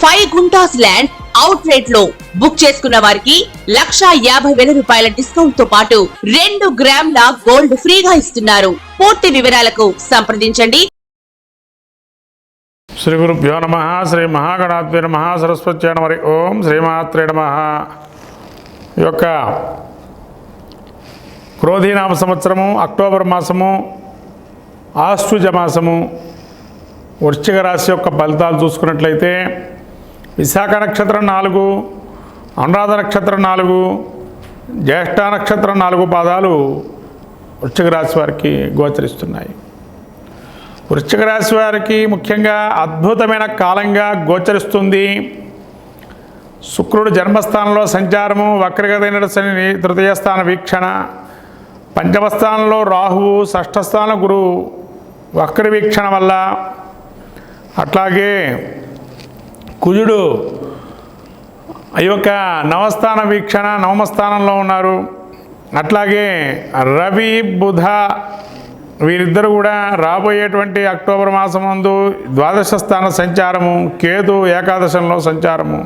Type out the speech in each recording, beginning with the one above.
Five guntas land out రేట్లో book చేసుకున్న వారికి లక్షా యాభై వేల రూపాయల డిస్కౌంట్తో పాటు రెండు గ్రాముల గోల్డ్ ఫ్రీగా ఇస్తున్నారు. పూర్తి వివరాలకు సంప్రదించండి. శ్రీ గురుభ్యో నమ శ్రీ మహాగణాత్మే నమ సరస్వతి నమ ఓం శ్రీమాత్రే నమ. ఈ యొక్క క్రోధీనామ సంవత్సరము అక్టోబర్ మాసము ఆశ్వజ మాసము వృశ్చిక రాశి యొక్క ఫలితాలు చూసుకున్నట్లయితే విశాఖ నక్షత్రం నాలుగు అనురాధ నక్షత్రం నాలుగు జ్యేష్ఠ నక్షత్రం నాలుగు పాదాలు వృశ్చిక రాశి వారికి గోచరిస్తున్నాయి. వృశ్చిక రాశి వారికి ముఖ్యంగా అద్భుతమైన కాలంగా గోచరిస్తుంది. శుక్రుడు జన్మస్థానంలో సంచారము వక్రగతైన శని తృతీయ స్థాన వీక్షణ పంచమ స్థానంలో రాహువు షష్ఠస్థాన గురువు వక్ర వీక్షణ వల్ల అట్లాగే కుజుడు ఈ యొక్క నవస్థాన వీక్షణ నవమ స్థానంలో ఉన్నారు. అట్లాగే రవి బుధ వీరిద్దరు కూడా రాబోయేటువంటి అక్టోబర్ మాసం ముందు ద్వాదశ స్థాన సంచారము కేతు ఏకాదశంలో సంచారము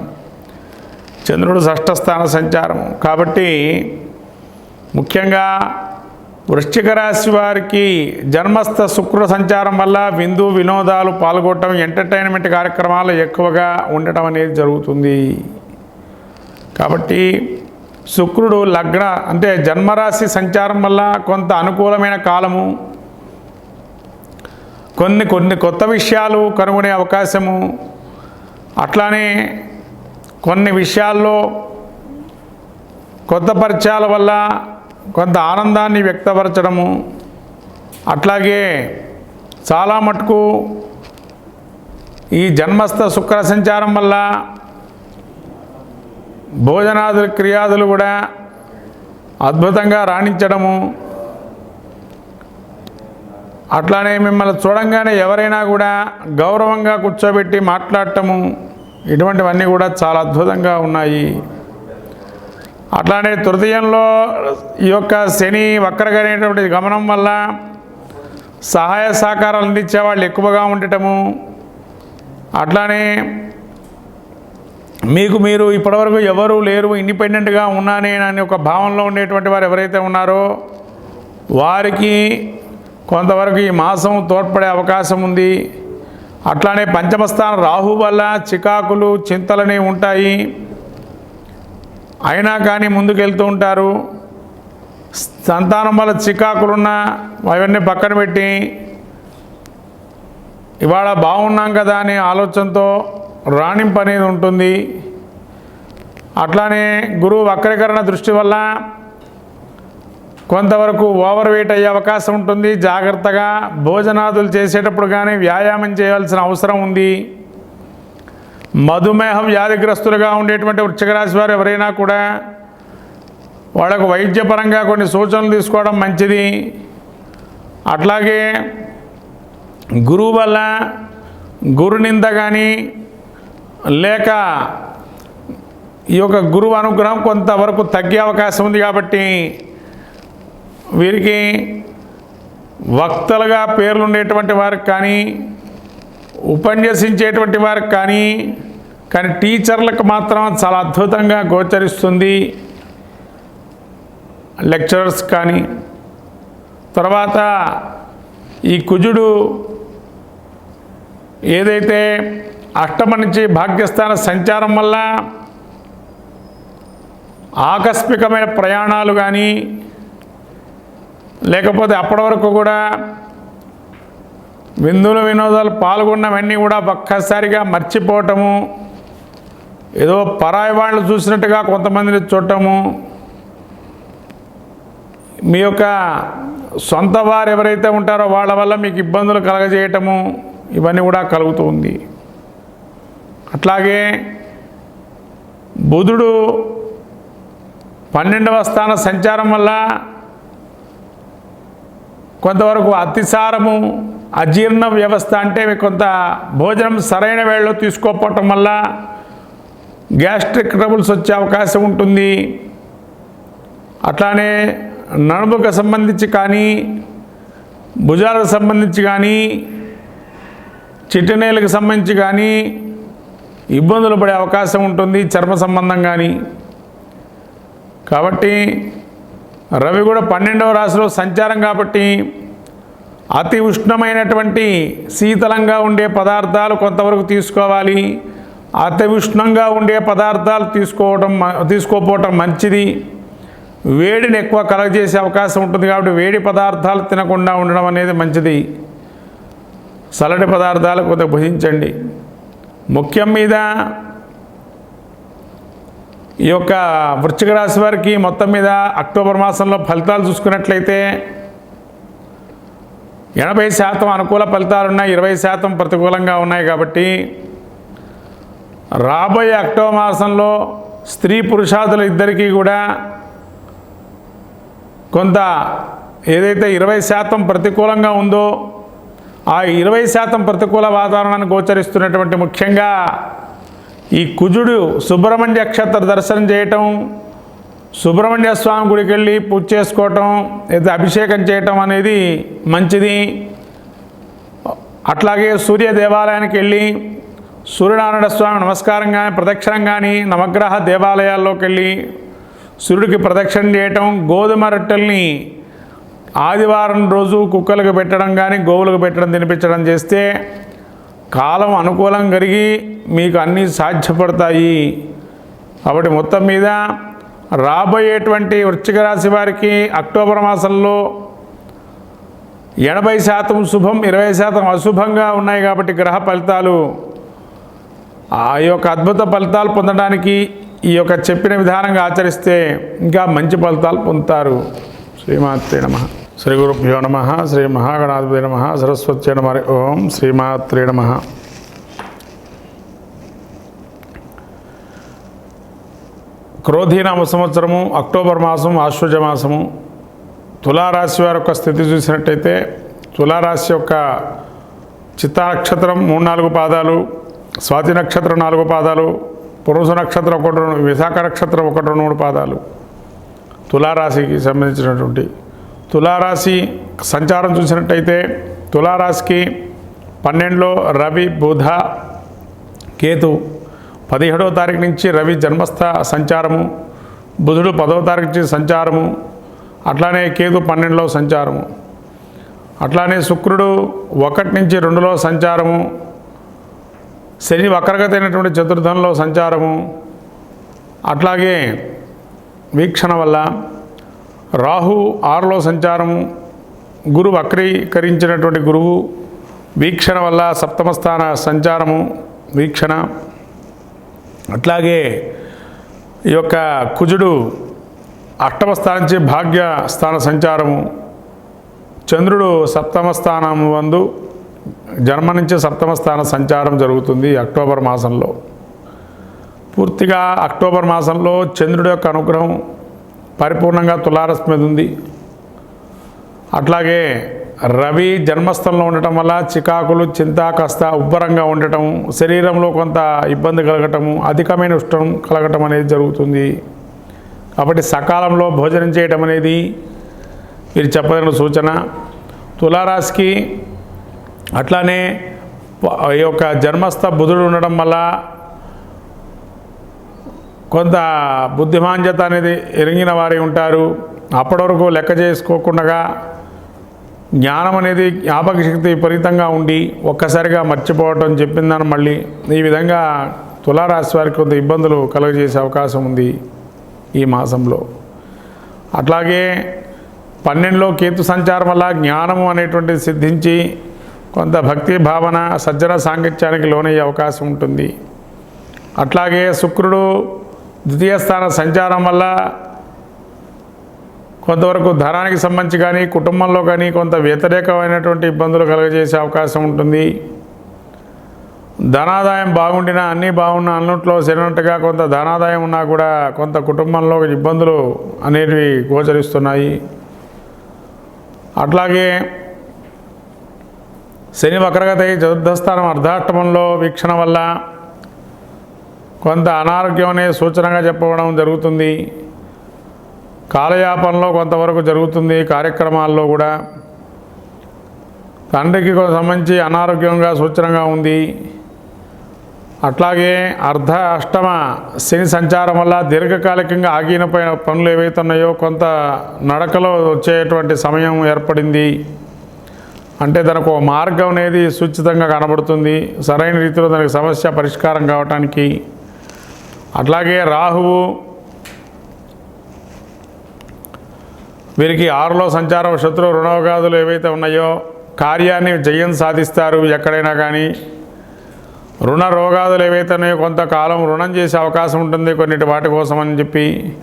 చంద్రుడు షష్ఠ స్థాన సంచారము. కాబట్టి ముఖ్యంగా వృశ్చిక రాశి వారికి జన్మస్థ శుక్ర సంచారం వల్ల విందు వినోదాలు పాల్గొనడం ఎంటర్టైన్మెంట్ కార్యక్రమాలు ఎక్కువగా ఉండటం అనేది జరుగుతుంది. కాబట్టి శుక్రుడు లగ్న అంటే జన్మరాశి సంచారం వల్ల కొంత అనుకూలమైన కాలము కొన్ని కొన్ని కొత్త విషయాలు కనుగొనే అవకాశము అట్లానే కొన్ని విషయాల్లో కొత్త పరిచయాల వల్ల కొంత ఆనందాన్ని వ్యక్తపరచడము. అట్లాగే చాలా మటుకు ఈ జన్మస్థ శుక్ర సంచారం వల్ల భోజనాదులు క్రియాదులు కూడా అద్భుతంగా రాణించడము. అట్లానే మిమ్మల్ని చూడంగానే ఎవరైనా కూడా గౌరవంగా కూర్చోబెట్టి మాట్లాడటము. ఇటువంటివన్నీ కూడా చాలా అద్భుతంగా ఉన్నాయి. అట్లానే తృతీయంలో ఈ యొక్క శని వక్రగనేటువంటి గమనం వల్ల సహాయ సహకారాలు అందించే వాళ్ళు ఎక్కువగా ఉండటము. అట్లానే మీకు మీరు ఇప్పటివరకు ఎవరు లేరు ఇండిపెండెంట్గా ఉన్నానే అనే ఒక భావనలో ఉండేటువంటి వారు ఎవరైతే ఉన్నారో వారికి కొంతవరకు ఈ మాసం తోడ్పడే అవకాశం ఉంది. అట్లానే పంచమస్థానం రాహు వల్ల చికాకులు చింతలని ఉంటాయి. అయినా కానీ ముందుకెళ్తూ ఉంటారు. సంతానం వల్ల చికాకులున్నా అవన్నీ పక్కన పెట్టి ఇవాళ బాగున్నాం కదా అనే ఆలోచనతో రాణింపు అనేది ఉంటుంది. అట్లానే గురువు వక్రీకరణ దృష్టి వల్ల కొంతవరకు ఓవర్ వెయిట్ అయ్యే అవకాశం ఉంటుంది. జాగ్రత్తగా భోజనాదులు చేసేటప్పుడు కానీ వ్యాయామం చేయాల్సిన అవసరం ఉంది. మధుమేహం వ్యాధిగ్రస్తులుగా ఉండేటువంటి వృక్షకరాశి రాశి వారు ఎవరైనా కూడా వాళ్ళకు వైద్యపరంగా కొన్ని సూచనలు తీసుకోవడం మంచిది. అట్లాగే గురువు వల్ల గురు నింద కానీ లేక ఈ యొక్క గురువు అనుగ్రహం కొంతవరకు తగ్గే అవకాశం ఉంది కాబట్టి వీరికి వక్తలుగా పేర్లు ఉండేటువంటి వారికి కానీ ఉపన్యసించేటువంటి వారికి కానీ కానీ టీచర్లకు మాత్రం చాలా అద్భుతంగా గోచరిస్తుంది. లెక్చరర్స్ కానీ. తర్వాత ఈ కుజుడు ఏదైతే అష్టమ నుంచి భాగ్యస్థాన సంచారం వల్ల ఆకస్మికమైన ప్రయాణాలు కానీ లేకపోతే అప్పటి వరకు కూడా విందులు వినోదాలు పాల్గొన్నవన్నీ కూడా ఒక్కసారిగా మర్చిపోవటము. ఏదో పరాయి వాళ్ళు చూసినట్టుగా కొంతమందిని చూడటము. మీ యొక్క సొంత వారు ఎవరైతే ఉంటారో వాళ్ళ వల్ల మీకు ఇబ్బందులు కలగజేయటము ఇవన్నీ కూడా కలుగుతుంది అట్లాగే బుధుడు పన్నెండవ స్థాన సంచారం వల్ల కొంతవరకు అతిసారము అజీర్ణ వ్యవస్థ అంటే కొంత భోజనం సరైన వేళలో తీసుకోకపోవటం వల్ల గ్యాస్ట్రిక్ ట్రబుల్స్ వచ్చే అవకాశం ఉంటుంది. అట్లానే నడుముకు సంబంధించి కానీ భుజాలకు సంబంధించి కానీ చిట్టనేలకు సంబంధించి కానీ ఇబ్బందులు పడే అవకాశం ఉంటుంది చర్మ సంబంధం కానీ. కాబట్టి రవి కూడా పన్నెండవ రాశిలో సంచారం కాబట్టి అతి ఉష్ణమైనటువంటి శీతలంగా ఉండే పదార్థాలు కొంతవరకు తీసుకోవాలి. అతి ఉష్ణంగా ఉండే పదార్థాలు తీసుకోవడం తీసుకోపోవటం మంచిది. వేడిని ఎక్కువ కలగజేసే అవకాశం ఉంటుంది కాబట్టి వేడి పదార్థాలు తినకుండా ఉండడం అనేది మంచిది. చల్లటి పదార్థాలు కొద్దిగా భుజించండి. ముఖ్యం మీద ఈ యొక్క వృశ్చిక రాశి వారికి మొత్తం మీద అక్టోబర్ మాసంలో ఫలితాలు చూసుకున్నట్లయితే ఎనభై శాతం అనుకూల ఫలితాలు ఉన్నాయి ఇరవై శాతం ప్రతికూలంగా ఉన్నాయి కాబట్టి రాబోయే అక్టోబర్ మాసంలో స్త్రీ పురుషాదులు ఇద్దరికీ కూడా కొంత ఏదైతే ఇరవై శాతం ప్రతికూలంగా ఉందో ఆ ఇరవై శాతం ప్రతికూల వాతావరణాన్ని గోచరిస్తున్నటువంటి ముఖ్యంగా ఈ కుజుడు సుబ్రహ్మణ్య నక్షత్ర దర్శనం చేయటం సుబ్రహ్మణ్య స్వామి గుడికి వెళ్ళి పూజ చేసుకోవటం లేదా అభిషేకం చేయటం అనేది మంచిది. అట్లాగే సూర్య దేవాలయానికి వెళ్ళి సూర్యనారాయణ స్వామి నమస్కారం కానీ ప్రదక్షిణం కానీ నవగ్రహ దేవాలయాల్లోకి వెళ్ళి సూర్యుడికి ప్రదక్షిణ చేయటం గోధుమ రొట్టెల్ని ఆదివారం రోజు కుక్కలకు పెట్టడం కానీ గోవులకు పెట్టడం తినిపించడం చేస్తే కాలం అనుకూలం కలిగి మీకు అన్నీ సాధ్యపడతాయి. కాబట్టి మొత్తం మీద రాబోయేటువంటి వృశ్చిక రాశి వారికి అక్టోబర్ మాసంలో ఎనభై శాతం శుభం ఇరవై శాతం అశుభంగా ఉన్నాయి కాబట్టి గ్రహ ఫలితాలు ఆ యొక్క అద్భుత ఫలితాలు పొందడానికి ఈ యొక్క చెప్పిన విధానంగా ఆచరిస్తే ఇంకా మంచి ఫలితాలు పొందుతారు. శ్రీమాత్రే నమ. శ్రీ గురుభ్యో నమ. శ్రీ మహాగణాధిపతి నమ. సరస్వతి నమ. ఓం. శ్రీమాత్రే నమ. క్రోధీనామ సంవత్సరము అక్టోబర్ మాసం ఆశ్వజ మాసము. తులారాశి వారి యొక్క స్థితి చూసినట్టయితే తులారాశి యొక్క చిత్త నక్షత్రం మూడు నాలుగు పాదాలు స్వాతి నక్షత్రం నాలుగు పాదాలు పురుష నక్షత్రం ఒకటి రెండు విశాఖ నక్షత్రం ఒకటి రెండు మూడు పాదాలు. తులారాశికి సంబంధించినటువంటి తులారాశి సంచారం చూసినట్టయితే తులారాశికి పన్నెండులో రవి బుధ కేతు పదిహేడవ తారీఖు నుంచి రవి జన్మస్థ సంచారము బుధుడు పదవ తారీఖు నుంచి సంచారము అట్లానే కేతు పన్నెండులో సంచారము. అట్లానే శుక్రుడు ఒకటి నుంచి రెండులో సంచారము శని వక్రగతి అయినటువంటి చతుర్థంలో సంచారము. అట్లాగే వీక్షణ వల్ల రాహు ఆరులో సంచారము గురు వక్రీకరించినటువంటి గురువు వీక్షణ వల్ల సప్తమ స్థాన సంచారము వీక్షణ. అట్లాగే ఈ యొక్క కుజుడు అష్టమ స్థానం నుంచి భాగ్య స్థాన సంచారము. చంద్రుడు సప్తమ స్థానము వందు జన్మ నుంచి సప్తమ స్థాన సంచారం జరుగుతుంది అక్టోబర్ మాసంలో. పూర్తిగా అక్టోబర్ మాసంలో చంద్రుడి యొక్క అనుగ్రహం పరిపూర్ణంగా తులారస్ మీద ఉంది. అట్లాగే రవి జన్మస్థలంలో ఉండటం వల్ల చికాకులు చింత కాస్త ఉబ్బరంగా ఉండటం శరీరంలో కొంత ఇబ్బంది కలగటము అధికమైన ఉష్ణం కలగటం అనేది జరుగుతుంది. కాబట్టి సకాలంలో భోజనం చేయటం అనేది మీరు చెప్పదగిన సూచన. తులారాశికి అట్లానే ఈ యొక్క జన్మస్థ బుధుడు ఉండడం వల్ల కొంత బుద్ధిమాంద్యత అనేది ఎరిగిన వారి ఉంటారు. అప్పటి వరకు లెక్క చేసుకోకుండా జ్ఞానం అనేది జ్ఞాపక శక్తి విపరీతంగా ఉండి ఒక్కసారిగా మర్చిపోవటం చెప్పిందని మళ్ళీ ఈ విధంగా తులారాశి వారికి కొంత ఇబ్బందులు కలుగజేసే అవకాశం ఉంది ఈ మాసంలో. అట్లాగే పన్నెండులో కేతు సంచారం వల్ల జ్ఞానము అనేటువంటిది సిద్ధించి కొంత భక్తి భావన సజ్జన సాంగత్యానికి లోనయ్యే అవకాశం ఉంటుంది. అట్లాగే శుక్రుడు ద్వితీయ స్థాన సంచారం వల్ల కొంతవరకు ధనానికి సంబంధించి కానీ కుటుంబంలో కానీ కొంత వ్యతిరేకమైనటువంటి ఇబ్బందులు కలుగజేసే అవకాశం ఉంటుంది. ధనాదాయం బాగుండినా అన్నీ బాగున్నా అన్నింటిలో సరినట్టుగా కొంత ధనాదాయం ఉన్నా కూడా కొంత కుటుంబంలో ఇబ్బందులు అనేటివి గోచరిస్తున్నాయి. అట్లాగే శని వక్రగతి చతుర్థస్థానం అర్ధాష్టమంలో వీక్షణ వల్ల కొంత అనారోగ్యం అనే సూచనగా చెప్పడం జరుగుతుంది. కాలయాపనలో కొంతవరకు జరుగుతుంది కార్యక్రమాల్లో కూడా. తండ్రికి సంబంధించి అనారోగ్యంగా సూచనగా ఉంది. అట్లాగే అర్ధ అష్టమ శని సంచారం వల్ల దీర్ఘకాలికంగా ఆగినపోయిన పనులు ఏవైతున్నాయో కొంత నడకలో వచ్చేటువంటి సమయం ఏర్పడింది. అంటే తనకు ఒక మార్గం అనేది సూచితంగా కనబడుతుంది. సరైన రీతిలో దానికి సమస్య పరిష్కారం కావటానికి. అట్లాగే రాహువు వీరికి ఆరులో సంచారం శత్రు రుణవగాదులు ఏవైతే ఉన్నాయో కార్యాన్ని జయం సాధిస్తారు ఎక్కడైనా కానీ. రుణ రోగాదులు ఏవైతే ఉన్నాయో కొంతకాలం రుణం చేసే అవకాశం ఉంటుంది కొన్నిటి వాటి కోసం అని చెప్పి.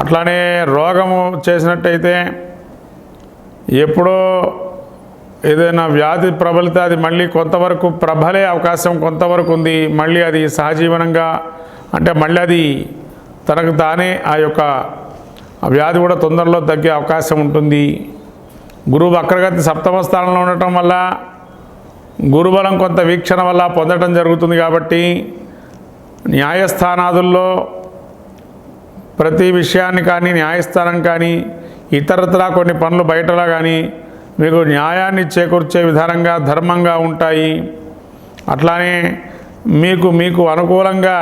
అట్లానే రోగము చేసినట్టయితే ఎప్పుడో ఏదైనా వ్యాధి ప్రబలితే అది మళ్ళీ కొంతవరకు ప్రబలే అవకాశం కొంతవరకు ఉంది. మళ్ళీ అది సహజీవనంగా అంటే మళ్ళీ అది తనకు తానే ఆ యొక్క వ్యాధి కూడా తొందరలో తగ్గే అవకాశం ఉంటుంది. గురువు వక్రగతి సప్తమ స్థానంలో ఉండటం వల్ల గురుబలం కొంత వీక్షణ వల్ల పొందడం జరుగుతుంది కాబట్టి న్యాయస్థానాదుల్లో ప్రతి విషయాన్ని కానీ న్యాయస్థానం కానీ ఇతరత్రా కొన్ని పనులు బయటలా కానీ మీకు న్యాయాన్ని చేకూర్చే విధానంగా ధర్మంగా ఉంటాయి. అట్లానే మీకు మీకు అనుకూలంగా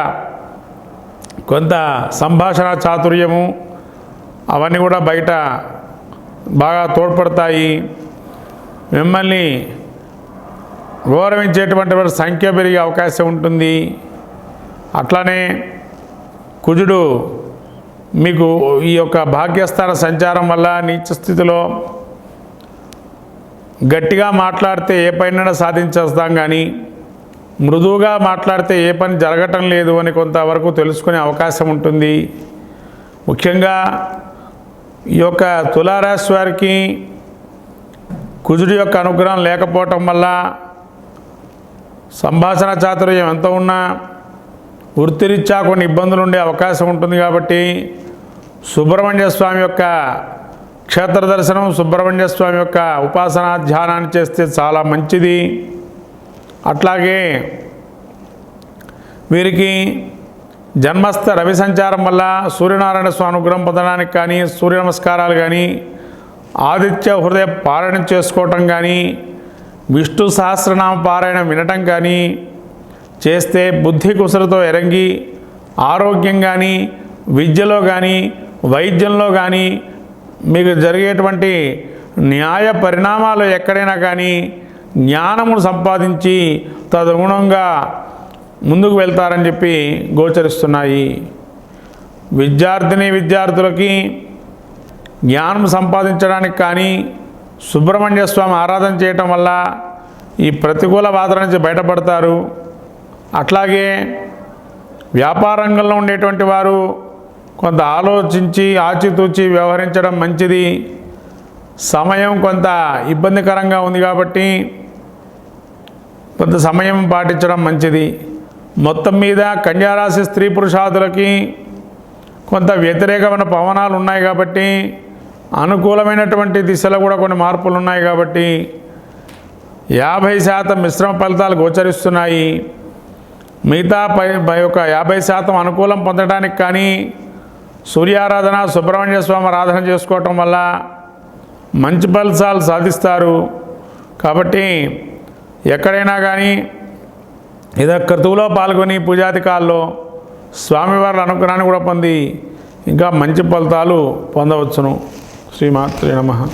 కొంత సంభాషణ చాతుర్యము అవన్నీ కూడా బయట బాగా తోడ్పడతాయి. మిమ్మల్ని గౌరవించేటువంటి వారి సంఖ్య పెరిగే అవకాశం ఉంటుంది. అట్లానే కుజుడు మీకు ఈ యొక్క భాగ్యస్థాన సంచారం వల్ల నీచ స్థితిలో గట్టిగా మాట్లాడితే ఏ పైన సాధించేస్తాం కానీ మృదువుగా మాట్లాడితే ఏ పని జరగటం లేదు అని కొంతవరకు తెలుసుకునే అవకాశం ఉంటుంది. ముఖ్యంగా ఈ యొక్క తులారాశి వారికి కుజుడి యొక్క అనుగ్రహం లేకపోవటం వల్ల సంభాషణ చాతుర్యం ఎంత ఉన్నా వృత్తిరీత్యా కొన్ని ఇబ్బందులు ఉండే అవకాశం ఉంటుంది కాబట్టి సుబ్రహ్మణ్య స్వామి యొక్క క్షేత్ర దర్శనం సుబ్రహ్మణ్య స్వామి యొక్క ఉపాసన ధ్యానాన్ని చేస్తే చాలా మంచిది. అట్లాగే వీరికి జన్మస్థ రవి సంచారం వల్ల సూర్యనారాయణ స్వామి అనుగ్రహం పొందడానికి కానీ సూర్య నమస్కారాలు కానీ ఆదిత్య హృదయ పారాయణం చేసుకోవటం కానీ విష్ణు సహస్రనామ పారాయణం వినటం కానీ చేస్తే బుద్ధి కుసలతో ఎరంగి ఆరోగ్యం కానీ విద్యలో కానీ వైద్యంలో కానీ మీకు జరిగేటువంటి న్యాయ పరిణామాలు ఎక్కడైనా కానీ జ్ఞానమును సంపాదించి తదనుగుణంగా ముందుకు వెళ్తారని చెప్పి గోచరిస్తున్నాయి. విద్యార్థిని విద్యార్థులకి జ్ఞానం సంపాదించడానికి కానీ సుబ్రహ్మణ్య స్వామి ఆరాధన చేయటం వల్ల ఈ ప్రతికూల బాధల నుంచి బయటపడతారు. అట్లాగే వ్యాపార రంగంలో ఉండేటువంటి వారు కొంత ఆలోచించి ఆచితూచి వ్యవహరించడం మంచిది. సమయం కొంత ఇబ్బందికరంగా ఉంది కాబట్టి కొంత సమయం పాటించడం మంచిది. మొత్తం మీద కన్యారాశి స్త్రీ పురుషాదులకి కొంత వ్యతిరేకమైన పవనాలు ఉన్నాయి కాబట్టి అనుకూలమైనటువంటి దిశలో కూడా కొన్ని మార్పులు ఉన్నాయి కాబట్టి యాభై శాతం మిశ్రమ ఫలితాలు గోచరిస్తున్నాయి. మిగతా పై పై యొక్క యాభై శాతం అనుకూలం పొందడానికి కానీ సూర్యారాధన సుబ్రహ్మణ్య స్వామి ఆరాధన చేసుకోవటం వల్ల మంచి ఫలితాలు సాధిస్తారు. కాబట్టి ఎక్కడైనా కానీ ఏదో క్రతువులో పాల్గొని పూజాధికాల్లో స్వామివారి అనుగ్రహాన్ని కూడా పొంది ఇంకా మంచి ఫలితాలు పొందవచ్చును. శ్రీమాత్రే నమ.